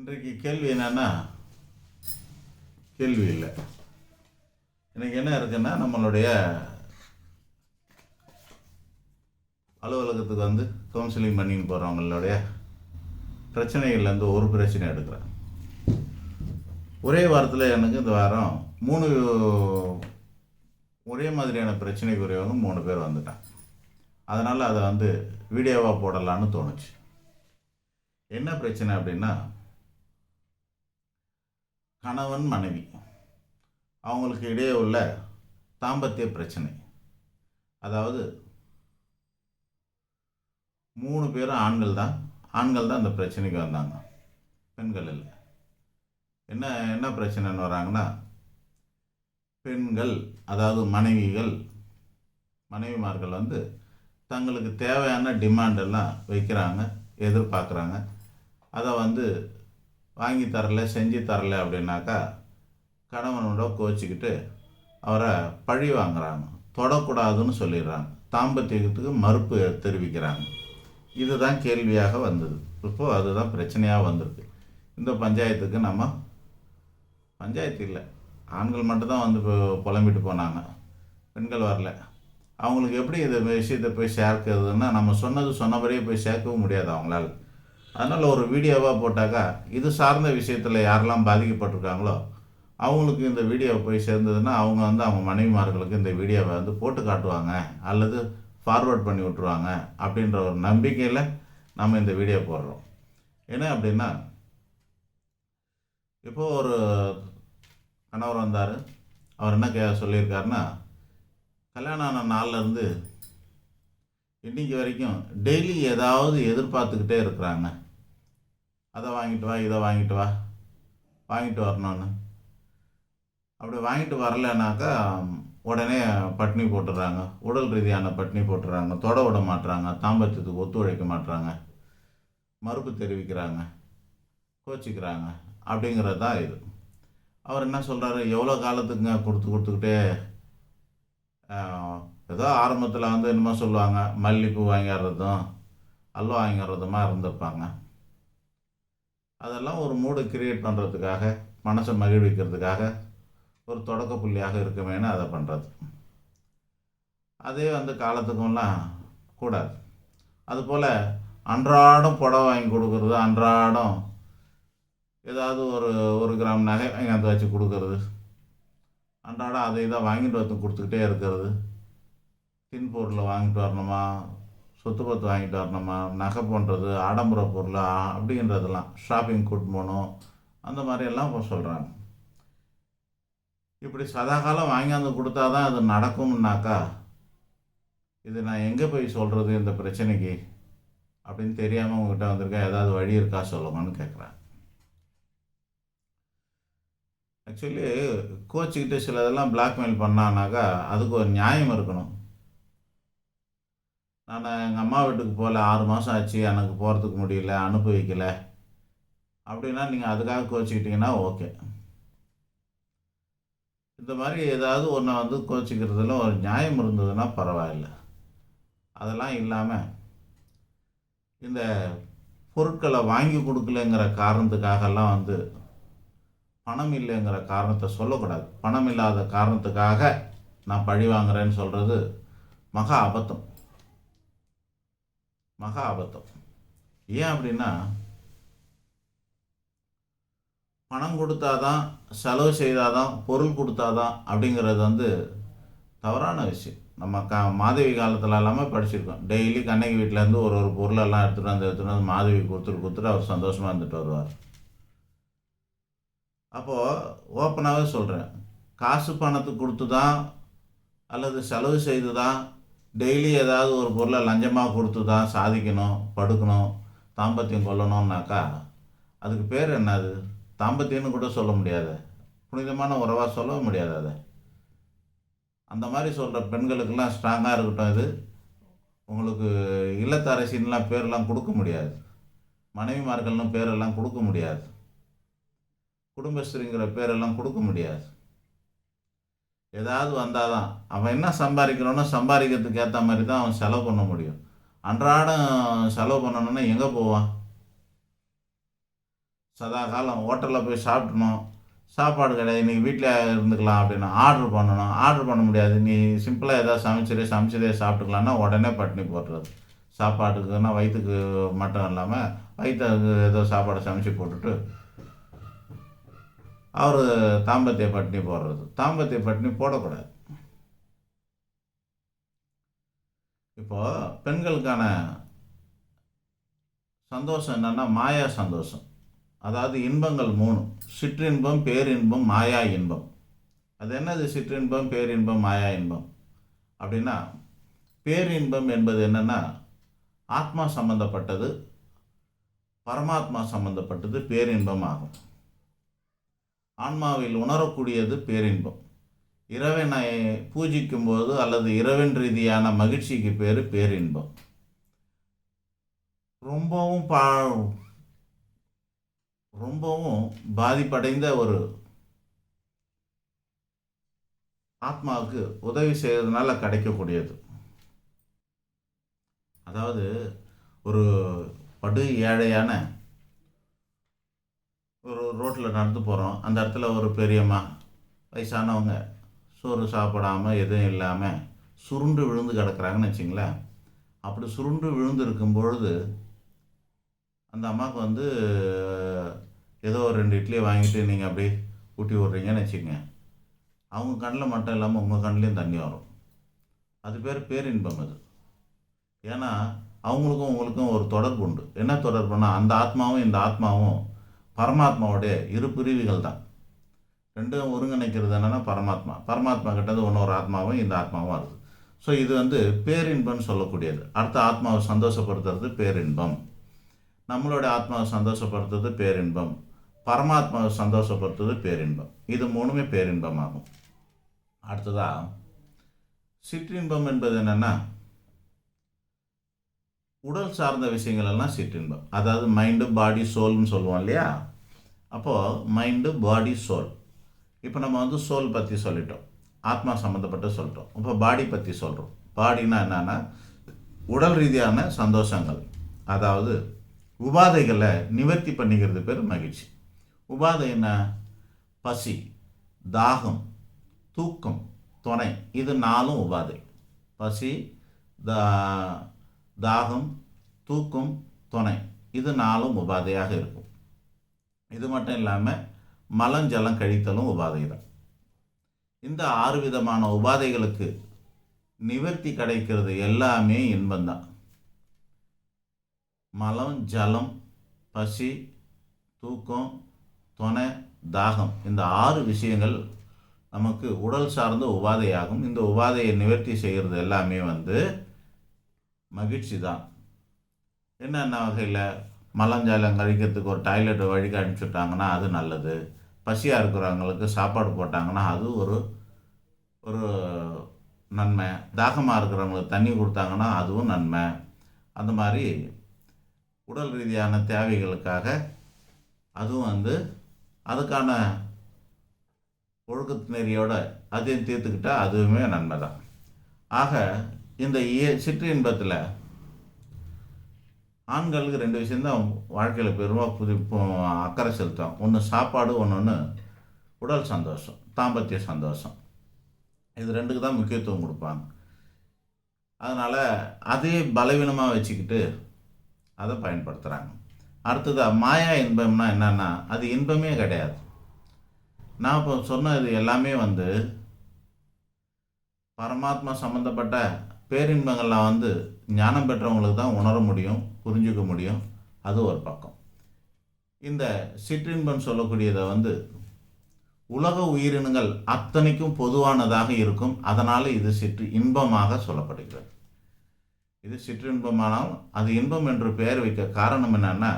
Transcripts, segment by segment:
இன்றைக்கு கேள்வி என்னன்னா கேள்வி இல்லை. இன்றைக்கி என்ன இருக்குன்னா நம்மளுடைய அலுவலகத்துக்கு வந்து கவுன்சிலிங் பண்ணின்னு போகிறவங்களுடைய பிரச்சனைகள்லேருந்து ஒரு பிரச்சனை எடுக்கிறேன். ஒரே வாரத்தில் எனக்கு இந்த வாரம் மூணு ஒரே மாதிரியான பிரச்சனைக்குரியவங்க மூணு பேர் வந்துட்டான் அதனால் அதை வந்து வீடியோவாக போடலான்னு தோணுச்சு. என்ன பிரச்சனை அப்படின்னா கணவன் மனைவி. அவங்களுக்கு இடையே உள்ள தாம்பத்திய பிரச்சனை. அதாவது மூணு பேரும் ஆண்கள் தான். ஆண்கள் தான் இந்த பிரச்சனைக்கு வந்தாங்க. பெண்கள் இல்லை. என்ன என்ன பிரச்சனைன்னு வராங்கன்னா பெண்கள் அதாவது மனைவிகள் மனைவிமார்கள் வந்து தங்களுக்கு தேவையான டிமாண்டெல்லாம் வைக்கிறாங்க எதிர்பார்க்குறாங்க. அதை வந்து வாங்கி தரல செஞ்சு தரல அப்படின்னாக்கா கணவனோட கோச்சிக்கிட்டு அவரை பழி வாங்குறாங்க. தொடக்கூடாதுன்னு சொல்லிடுறாங்க. தாம்பத்தியத்துக்கு மறுப்பு தெரிவிக்கிறாங்க. இதுதான் கேள்வியாக வந்தது. இப்போது அதுதான் பிரச்சனையாக வந்திருக்கு. இந்த பஞ்சாயத்துக்கு நம்ம பஞ்சாயத்து இல்லை. ஆண்கள் மட்டும்தான் வந்து இப்போ புலம்பிட்டு போனாங்க. பெண்கள் வரல. அவங்களுக்கு எப்படி இந்த விஷயத்தை போய் சேர்க்கிறதுன்னா நம்ம சொன்னது சொன்னபடியே போய் சேர்க்கவும் முடியாது அவங்களால. அதனால் ஒரு வீடியோவாக போட்டாக்கா இது சார்ந்த விஷயத்தில் யாரெல்லாம் பாதிக்கப்பட்டிருக்காங்களோ அவங்களுக்கு இந்த வீடியோ போய் சேர்ந்ததுன்னா அவங்க வந்து அவங்க மனைவிமார்களுக்கு இந்த வீடியோவை வந்து போட்டு காட்டுவாங்க அல்லது ஃபார்வர்ட் பண்ணி விட்ருவாங்க அப்படின்ற ஒரு நம்பிக்கையில் நம்ம இந்த வீடியோ போடுறோம். என்ன அப்படின்னா இப்போது ஒரு கணவர் வந்தார். அவர் என்ன கே சொல்லியிருக்காருன்னா கல்யாணம் ஆன நாள்லேருந்து இன்னைக்கு வரைக்கும் டெய்லி ஏதாவது எதிர்பார்த்துக்கிட்டே இருக்கிறாங்க. அதை வாங்கிட்டு வா இதை வாங்கிட்டு வா வாங்கிட்டு வரணும்னு. அப்படி வாங்கிட்டு வரலைனாக்கா உடனே பட்னி போட்டுடுறாங்க. உடல் ரீதியான பட்னி போட்டுடுறாங்க. தொட விட மாட்டுறாங்க. தாம்பத்தியத்துக்கு ஒத்துழைக்க மாட்டுறாங்க. மறுப்பு தெரிவிக்கிறாங்க. கோச்சிக்கிறாங்க. அப்படிங்கிறது தான் இது. அவர் என்ன சொல்கிறாரு எவ்வளோ காலத்துக்குங்க? கொடுத்து கொடுத்துக்கிட்டே ஏதோ ஆரம்பத்தில் வந்து என்னமோ சொல்லுவாங்க மல்லிப்பூ வாங்கிடுறதும் அல்வா வாங்கிடுறதுமா இருந்திருப்பாங்க. அதெல்லாம் ஒரு மூடு கிரியேட் பண்ணுறதுக்காக மனசை மகிழ்விக்கிறதுக்காக ஒரு தொடக்க புள்ளியாக இருக்குமேனு அதை பண்ணுறது அதே வந்து காலத்துக்கும்லாம் கூடாது. அதுபோல் அன்றாடம் புடவை வாங்கி கொடுக்குறது அன்றாடம் ஏதாவது ஒரு ஒரு கிராம் நகை வாங்கி அதை வச்சு கொடுக்கறது அன்றாடம் அதை இதை வாங்கிட்டு வந்து கொடுத்துக்கிட்டே இருக்கிறது. தின் பொருளை வாங்கிட்டு வரணுமா? சொத்து பத்து வாங்கிட்டு வரணுமா? நகை பண்ணுறது ஆடம்பர பொருள்? அப்படின்றதெல்லாம். ஷாப்பிங் கூட்டு போகணும். அந்த மாதிரியெல்லாம் இப்போ சொல்கிறாங்க இப்படி சதாகாலம் வாங்கியாந்து கொடுத்தா தான் அது நடக்கும்னாக்கா இது நான் எங்கே போய் சொல்கிறது இந்த பிரச்சனைக்கு? அப்படின்னு தெரியாமல் உங்ககிட்ட வந்திருக்கேன் ஏதாவது வழி இருக்கா? சொல்லுங்கன்னு கேட்குறேன் ஆக்சுவலி கோச்சிக்கிட்டு சிலதெல்லாம் பிளாக்மெயில் பண்ணானாக்கா அதுக்கு ஒரு நியாயம் இருக்கணும். நான் எங்கள் அம்மா வீட்டுக்கு போகல ஆறு மாதம் ஆச்சு எனக்கு போகிறதுக்கு முடியல அனுப்பி வைக்கல. அப்படின்னா நீங்கள் அதுக்காக கோச்சிக்கிட்டிங்கன்னா ஓகே. இந்த மாதிரி ஏதாவது ஒன்றை வந்து கோச்சிக்கிறதுல ஒரு நியாயம் இருந்ததுன்னா பரவாயில்ல. அதெல்லாம் இல்லாமல் இந்த பொருட்களை வாங்கி கொடுக்கலங்கிற காரணத்துக்காகலாம் வந்து பணம் இல்லைங்கிற காரணத்தை சொல்லக்கூடாது. பணம் இல்லாத காரணத்துக்காக நான் பழி வாங்குறேன்னு சொல்கிறது மகா அபத்தம். மகா அபத்தம். ஏன் அப்படின்னா பணம் கொடுத்தாதான் செலவு செய்தாதான் பொருள் கொடுத்தாதான் அப்படிங்கிறது வந்து தவறான விஷயம். நம்ம க மாதவி காலத்தில் எல்லாமே படிச்சிருக்கோம். டெய்லி கண்ணகி வீட்டிலேருந்து ஒரு ஒரு பொருளெல்லாம் எடுத்துகிட்டு வந்து எடுத்துகிட்டு வந்து மாதவி கொடுத்துட்டு கொடுத்துட்டு அவர் சந்தோஷமாக இருந்துட்டு வருவார். அப்போது ஓப்பனாகவே சொல்கிறேன் காசு பணத்துக்கு கொடுத்து தான் அல்லது செலவு செய்து தான் டெய்லி ஏதாவது ஒரு பொருளை லஞ்சமாக கொடுத்து தான் சாதிக்கணும் படுக்கணும் தாம்பத்தியம் கொல்லணும்னாக்கா அதுக்கு பேர் என்னது தாம்பத்தியம்னு கூட சொல்ல முடியாது. புனிதமான உறவாக சொல்ல முடியாது அதை. அந்த மாதிரி சொல்கிற பெண்களுக்கெல்லாம் ஸ்ட்ராங்காக இருக்கட்டும் இது. உங்களுக்கு இல்லத்தரசின்லாம் பேரெல்லாம் கொடுக்க முடியாது. மனைவிமார்கள்னு பேரெல்லாம் கொடுக்க முடியாது. குடும்பஸ்திரிங்கிற பேரெல்லாம் கொடுக்க முடியாது. ஏதாவது வந்தால் தான் அவன் என்ன சம்பாதிக்கிறானோ சம்பாதிக்கிறதுக்கு ஏற்ற மாதிரி தான் அவன் செலவு பண்ண முடியும். அன்றாடம் செலவு பண்ணணும்னா எங்கே போவான்? சதா காலம் ஹோட்டலில் போய் சாப்பிடணும். சாப்பாடு கிடையாது. இன்றைக்கி வீட்டில் இருந்துக்கலாம் அப்படின்னா ஆர்டர் பண்ணணும். ஆர்டர் பண்ண முடியாது. நீ சிம்பிளாக எதாவது சமைச்சதே சமைச்சதே சாப்பிட்டுக்கலான்னா உடனே பட்டினி போடுறது சாப்பாட்டுக்குன்னா வயிற்றுக்கு மட்டும் இல்லாமல் வயிற்றுக்கு ஏதோ சாப்பாடை சமைச்சு போட்டுட்டு அவர் தாம்பத்திய பட்டினி போடுறது. தாம்பத்திய பட்டினி போடக்கூடாது. இப்போ பெண்களுக்கான சந்தோஷம் என்னென்னா மாயா சந்தோஷம். அதாவது இன்பங்கள் மூணு சிற்றின்பம் பேரின்பம் மாயா இன்பம். அது என்னது சிற்றின்பம் பேரின்பம் மாயா இன்பம்? அப்படின்னா பேரின்பம் என்பது என்னென்னா ஆத்மா சம்பந்தப்பட்டது பரமாத்மா சம்பந்தப்பட்டது பேரின்பம் ஆகும். ஆன்மாவில் உணரக்கூடியது பேரின்பம். இறைவனை பூஜிக்கும் போது அல்லது இறைவன் ரீதியான மகிழ்ச்சிக்கு பேர் பேரின்பம். ரொம்பவும் பா ரொம்பவும் பாதிப்படைந்த ஒரு ஆத்மாவுக்கு உதவி செய்கிறதுனால கிடைக்கக்கூடியது. அதாவது ஒரு படு ஏழையான ஒரு ரோட்டில் நடந்து போகிறோம் அந்த இடத்துல ஒரு பெரியம்மா வயசானவங்க சோறு சாப்பிடாமல் எதுவும் இல்லாமல் சுருண்டு விழுந்து கிடக்குறாங்கன்னு வச்சிங்களேன். அப்படி சுருண்டு விழுந்து இருக்கும் பொழுது அந்த அம்மாவுக்கு வந்து ஏதோ ஒரு ரெண்டு இட்லியை வாங்கிட்டு நீங்கள் அப்படியே ஊட்டி விட்றீங்கன்னு வச்சுங்க. அவங்க கண்ணில் மட்டும் இல்லாமல் உங்கள் கண்ணிலையும் தண்ணி வரும். அது பேர் பேரின்பம் அது. ஏன்னா அவங்களுக்கும் உங்களுக்கும் ஒரு தொடர்பு உண்டு. என்ன தொடர்புனா அந்த ஆத்மாவும் இந்த ஆத்மாவும் பரமாத்மாவுடைய இரு பிரிவுகள் தான். ரெண்டும் ஒருங்கிணைக்கிறது என்னென்னா பரமாத்மா. பரமாத்மா கிட்டது இன்னொரு ஆத்மாவும் இந்த ஆத்மாவும் வருது. ஸோ இது வந்து பேரின்பம்னு சொல்லக்கூடியது. அடுத்த ஆத்மாவை சந்தோஷப்படுத்துறது பேரின்பம். நம்மளோட ஆத்மாவை சந்தோஷப்படுத்துறது பேரின்பம். பரமாத்மாவை சந்தோஷப்படுத்துறது பேரின்பம். இது மூணுமே பேரின்பமாகும். அடுத்ததாக சிற்றின்பம் என்பது என்னென்னா உடல் சார்ந்த விஷயங்கள் எல்லாம் சிற்றின்பம். அதாவது மைண்டு பாடி சோல்னு சொல்லுவோம் இல்லையா? அப்போது மைண்டு பாடி சோல் இப்போ நம்ம வந்து சோல் பற்றி சொல்லிட்டோம். ஆத்மா சம்மந்தப்பட்டு சொல்லிட்டோம். இப்போ பாடி பற்றி சொல்கிறோம் பாடினா என்னென்னா உடல் ரீதியான சந்தோஷங்கள். அதாவது உபாதைகளை நிவர்த்தி பண்ணிக்கிறது பேர் மகிழ்ச்சி. உபாதை என்ன? பசி தாகம் தூக்கம் துணை. இது நாலும் உபாதை. பசி தா தாகம் தூக்கம் துணை. இது நாலும் உபாதையாக இருக்கும். இது மட்டும் இல்லாமல் மலஞ்சலம் கழித்தலும் உபாதை தான் இந்த ஆறு விதமான உபாதைகளுக்கு நிவர்த்தி கிடைக்கிறது எல்லாமே இன்பம்தான். மலம் ஜலம் பசி தூக்கம் துணை தாகம் இந்த ஆறு விஷயங்கள் நமக்கு உடல் சார்ந்த உபாதையாகும். இந்த உபாதையை நிவர்த்தி செய்கிறது எல்லாமே வந்து மகிழ்ச்சி தான் என்னென்ன வகையில்? மலஞ்சாலம் கழிக்கிறதுக்கு ஒரு டாய்லெட் வழிக்கு அனுப்பிச்சுட்டாங்கன்னா அது நல்லது. பசியாக இருக்கிறவங்களுக்கு சாப்பாடு போட்டாங்கன்னா அது ஒரு ஒரு நன்மை. தாகமாக இருக்கிறவங்களுக்கு தண்ணி கொடுத்தாங்கன்னா அதுவும் நன்மை. அந்த மாதிரி உடல் ரீதியான தேவைகளுக்காக அதுவும் வந்து அதுக்கான ஒழுக்கத்து நெறியோட அதையும் தீர்த்துக்கிட்டால் அதுவுமே நன்மை தான் ஆக இந்த இய சிற்றின்பத்தில் இன்பத்தில் ஆண்களுக்கு ரெண்டு விஷயந்தான் வாழ்க்கையில் பெருமாக புது அக்கறை செலுத்தும் ஒன்று சாப்பாடு ஒன்று ஒன்று உடல் சந்தோஷம் தாம்பத்திய சந்தோஷம். இது ரெண்டுக்கு தான் முக்கியத்துவம் கொடுப்பாங்க. அதனால் அதே பலவீனமாக வச்சுக்கிட்டு அதை பயன்படுத்துகிறாங்க அடுத்ததாக மாயா இன்பம்னா என்னென்னா அது இன்பமே கிடையாது. நான் இப்போ சொன்னது எல்லாமே வந்து பரமாத்மா சம்மந்தப்பட்ட பேரின்பங்கள்லாம் வந்து ஞானம் பெற்றவங்களுக்கு தான் உணர முடியும். புரிஞ்சுக்க முடியும். அது ஒரு பக்கம். இந்த சிற்றின்பம் சொல்லக்கூடியதை வந்து உலக உயிரினங்கள் அத்தனைக்கும் பொதுவானதாக இருக்கும். அதனால் இது சிற்று இன்பமாக சொல்லப்படுகிறது. இது சிற்றின்பமானால் அது இன்பம் என்று பெயர் வைக்க காரணம் என்னென்னா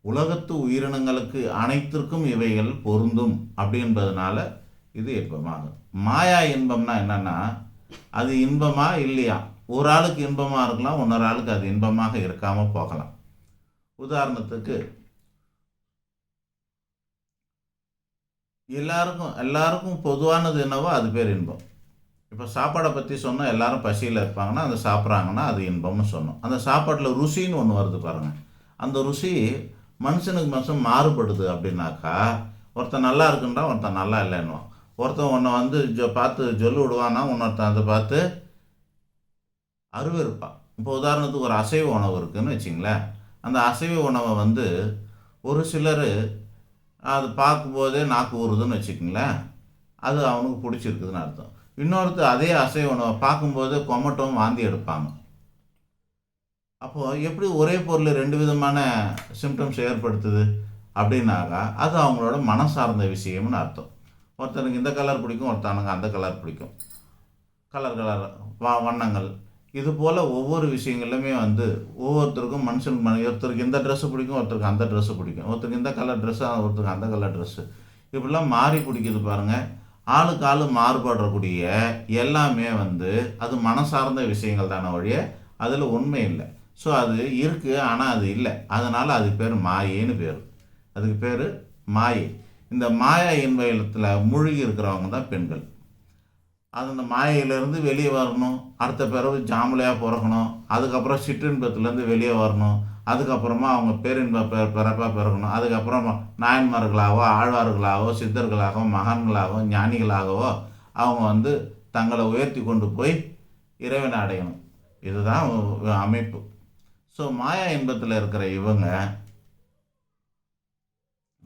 உலகத்து உயிரினங்களுக்கு அனைத்திற்கும் இவைகள் பொருந்தும் அப்படின்றதுனால இது இன்பமாகும். மாயா இன்பம்னா என்னென்னா அது இன்பமா இல்லையா? ஒரு ஆளுக்கு இன்பமாக இருக்கலாம் இன்னொரு ஆளுக்கு அது இன்பமாக இருக்காமல் போகலாம். உதாரணத்துக்கு எல்லாருக்கும் எல்லாருக்கும் பொதுவானது என்னவோ அது பேர் இன்பம். இப்போ சாப்பாடை பற்றி சொன்னால் எல்லாரும் பசியில் இருப்பாங்கன்னா அதை சாப்பிட்றாங்கன்னா அது இன்பம்னு சொன்னோம். அந்த சாப்பாட்டில் ருசின்னு ஒன்று வருது பாருங்கள் அந்த ருசி மனுஷனுக்கு மனுஷன் மாறுபடுது அப்படின்னாக்கா ஒருத்தன் நல்லா இருக்குன்றான் ஒருத்தன் நல்லா இல்லைன்னுவான். ஒருத்தன் உன்னை வந்து ஜொ பார்த்து ஜொல்லு விடுவானா இன்னொருத்தன் அதை பார்த்து அருவருப்பான் இப்போ உதாரணத்துக்கு ஒரு அசைவ உணவு இருக்குதுன்னு வச்சிங்களேன். அந்த அசைவ உணவை வந்து ஒரு சிலர் அது பார்க்கும்போதே நாக்கு ஊறுதுன்னு வச்சுக்கங்களேன். அது அவனுக்கு பிடிச்சிருக்குதுன்னு அர்த்தம். இன்னொருத்தர் அதே அசைவ உணவை பார்க்கும்போது கொமட்டும் வாந்தி எடுப்பாங்க. அப்போது எப்படி ஒரே பொருள் ரெண்டு விதமான சிம்டம்ஸ் ஏற்படுத்துது அப்படின்னாக்கா அது அவங்களோட மனம் சார்ந்த விஷயம்னு அர்த்தம். ஒருத்தனுக்கு இந்த கலர் பிடிக்கும் ஒருத்தனுக்கு அந்த கலர் பிடிக்கும். கலர் கலர் வா வண்ணங்கள். இது போல் ஒவ்வொரு விஷயங்களுமே வந்து ஒவ்வொருத்தருக்கும் மனுஷனுக்கு மன ஒருத்தருக்கு இந்த ட்ரெஸ்ஸு பிடிக்கும் ஒருத்தருக்கு அந்த ட்ரெஸ்ஸு பிடிக்கும். ஒருத்தருக்கு இந்த கலர் ட்ரெஸ்ஸு ஒருத்தருக்கு அந்த கலர் ட்ரெஸ்ஸு இப்படிலாம் மாறி பிடிக்குது பாருங்கள் ஆளுக்கு ஆளு மாறுபடுறக்கூடிய எல்லாமே வந்து அது மனசார்ந்த விஷயங்கள் தானே ஒழிய அதில் உண்மை இல்லை. ஸோ அது இருக்குது ஆனால் அது இல்லை. அதனால் அதுக்கு பேர் மாயேன்னு பேர். அதுக்கு பேர் மாயை. இந்த மாயா இன்பத்தில் மூழ்கி இருக்கிறவங்க தான் பெண்கள். அது அந்த மாயையிலேருந்து வெளியே வரணும். அடுத்த பிறகு ஜாமலையாக பிறக்கணும். அதுக்கப்புறம் சிற்றின்பத்துலேருந்து வெளியே வரணும். அதுக்கப்புறமா அவங்க பேரின்ப பிறப்பாக பிறக்கணும் அதுக்கப்புறமா நாயன்மார்களாகவோ ஆழ்வார்களாகவோ சித்தர்களாகவோ மகான்களாகவோ ஞானிகளாகவோ அவங்க வந்து தங்களை உயர்த்தி கொண்டு போய் இறைவனை அடையணும். இதுதான் அமைப்பு. ஸோ மாயா இன்பத்தில் இருக்கிற இவங்க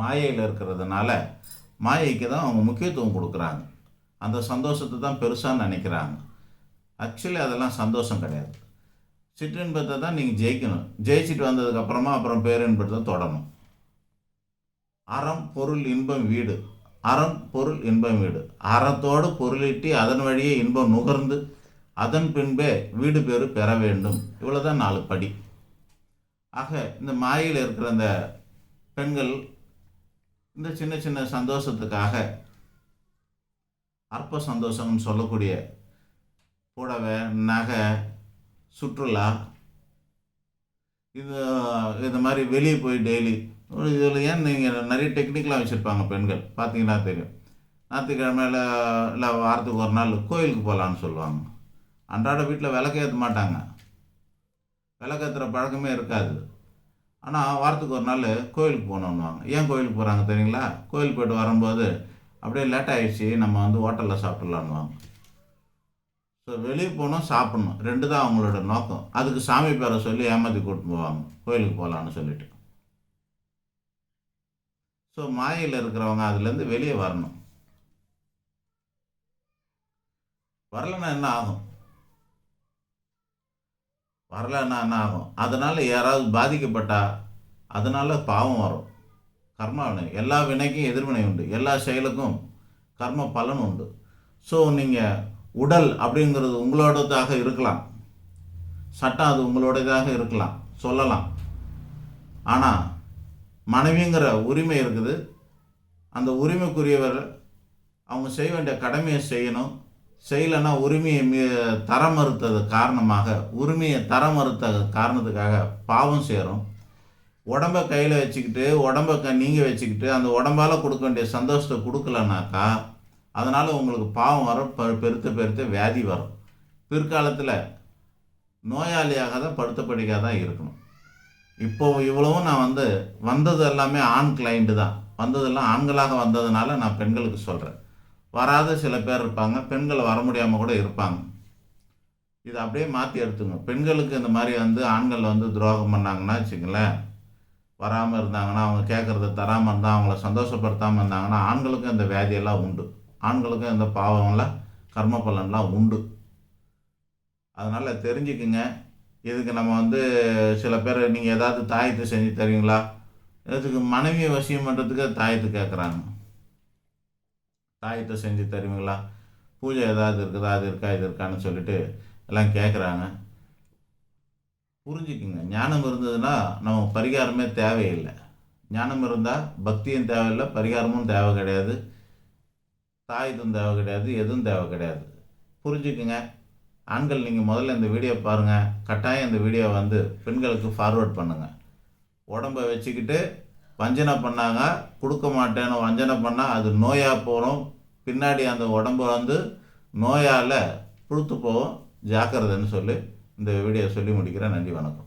மாயையில் இருக்கிறதுனால மாயைக்கு தான் அவங்க முக்கியத்துவம் கொடுக்குறாங்க. அந்த சந்தோஷத்தை தான் பெருசாக நினைக்கிறாங்க. ஆக்சுவலி அதெல்லாம் சந்தோஷம் கிடையாது. சிற்றின்பத்தை தான் நீங்கள் ஜெயிக்கணும். ஜெயிச்சுட்டு வந்ததுக்கப்புறமா அப்புறம் பேரின்பத்தை தொடணும். அறம் பொருள் இன்பம் வீடு. அறம் பொருள் இன்பம் வீடு. அறத்தோடு பொருளிட்டி அதன் வழியே இன்பம் நுகர்ந்து அதன் பின்பே வீடு பேறு பெற வேண்டும். இவ்வளோ தான் நாலு படி. ஆக இந்த மாயில் இருக்கிற இந்த பெண்கள் இந்த சின்ன சின்ன சந்தோஷத்துக்காக அற்ப சந்தோஷம்னு சொல்லக்கூடிய புடவை நகை சுற்றுலா இது இது மாதிரி வெளியே போய் டெய்லி இதில் ஏன் நீங்கள் நிறைய டெக்னிக்கலாக வச்சுருப்பாங்க பெண்கள்? பார்த்தீங்கன்னா தெரியும். ஞாயிற்றுக்கிழமையில் இல்லை வாரத்துக்கு ஒரு நாள் கோயிலுக்கு போகலான்னு சொல்லுவாங்க. அன்றாட வீட்டில் விளக்கேற்ற மாட்டாங்க. விளக்கேற்றுற பழக்கமே இருக்காது. ஆனால் வாரத்துக்கு ஒரு நாள் கோயிலுக்கு போகணுன்னுவாங்க ஏன் கோயிலுக்கு போகிறாங்க தெரியுங்களா? கோயில் போய்ட்டு வரும்போது அப்படியே லேட் ஆகிடுச்சு நம்ம வந்து ஹோட்டலில் சாப்பிட்லான்னுவாங்க ஸோ வெளியே போனால் சாப்பிட்ணும். ரெண்டு தான் அவங்களோட நோக்கம். அதுக்கு சாமி பேரை சொல்லி ஏமாற்றி கூட்டு போவாங்க. கோயிலுக்கு போகலான்னு சொல்லிட்டு. ஸோ மாயில் இருக்கிறவங்க அதுலேருந்து வெளியே வரணும். வரலன்னா என்ன ஆகும்? வரலன்னா என்ன ஆகும்? அதனால் யாராவது பாதிக்கப்பட்டா அதனால் பாவம் வரும். கர்ம வினை எல்லா வினைக்கும் எதிர்வினை உண்டு எல்லா செயலுக்கும் கர்ம பலன் உண்டு. ஸோ நீங்கள் உடல் அப்படிங்கிறது உங்களோடதாக இருக்கலாம். சட்டம் அது உங்களோடதாக இருக்கலாம் சொல்லலாம். ஆனால் மனைவிங்கிற உரிமை இருக்குது. அந்த உரிமைக்குரியவர் அவங்க செய்ய வேண்டிய கடமையை செய்யணும். செய்யலைன்னா உரிமையை மீ தர மறுத்தது காரணமாக உரிமையை தர மறுத்த காரணத்துக்காக பாவம் சேரும் உடம்ப கையில் வச்சுக்கிட்டு உடம்ப க நீங்கள் வச்சுக்கிட்டு அந்த உடம்பால் கொடுக்க வேண்டிய சந்தோஷத்தை கொடுக்கலனாக்கா அதனால் உங்களுக்கு பாவம் வரும் பெ பெருத்த பெருத்த வியாதி வரும். பிற்காலத்தில் நோயாளியாக தான் படுத்த படிக்காக தான் இருக்கணும். இப்போ இவ்வளவும் நான் வந்து வந்தது எல்லாமே ஆண் கிளைண்ட்டு தான். வந்ததெல்லாம் ஆண்களாக வந்ததுனால நான் பெண்களுக்கு சொல்கிறேன் வராத சில பேர் இருப்பாங்க பெண்கள் வர முடியாமல் கூட இருப்பாங்க. இதை அப்படியே மாற்றி எடுத்துங்க பெண்களுக்கு இந்த மாதிரி வந்து ஆண்கள் வந்து துரோகம் பண்ணாங்கன்னா வச்சுங்களேன் வராமல் இருந்தாங்கன்னா அவங்க கேட்குறத தராமல் இருந்தால் அவங்கள சந்தோஷப்படுத்தாமல் இருந்தாங்கன்னா ஆண்களுக்கும் இந்த வியாதியெல்லாம் உண்டு. ஆண்களுக்கும் இந்த பாவம்லாம் கர்ம பலன்லாம் உண்டு. அதனால் தெரிஞ்சுக்குங்க. இதுக்கு நம்ம வந்து சில பேர் நீங்கள் ஏதாவது தாயத்தை செஞ்சு தருவீங்களா? இதுக்கு மனைவியை வசியம் பண்ணுறதுக்கு தாயத்து கேட்குறாங்க தாயத்தை செஞ்சு தருவீங்களா? பூஜை ஏதாவது இருக்குதா? அது இருக்கா? இது இருக்கான்னு சொல்லிட்டு எல்லாம் கேட்குறாங்க புரிஞ்சுக்குங்க. ஞானம் இருந்ததுன்னா நம்ம பரிகாரமே தேவையில்லை. ஞானம் இருந்தால் பக்தியும் தேவையில்லை பரிகாரமும் தேவை கிடையாது. தாயுதும் தேவை கிடையாது எதுவும் தேவை கிடையாது. புரிஞ்சுக்குங்க. ஆண்கள் நீங்கள் முதல்ல இந்த வீடியோ பாருங்கள் கட்டாயம் இந்த வீடியோ வந்து பெண்களுக்கு ஃபார்வேர்ட் பண்ணுங்கள் உடம்பை வச்சுக்கிட்டு வஞ்சனை பண்ணாங்க கொடுக்க மாட்டேன்னு வஞ்சனை பண்ணால் அது நோயாக போகிறோம் பின்னாடி அந்த உடம்பு வந்து நோயால் புழுத்து போகும். ஜாக்கிரதைன்னு சொல்லி இந்த வீடியோ சொல்லி முடிக்கிறேன். நன்றி வணக்கம்.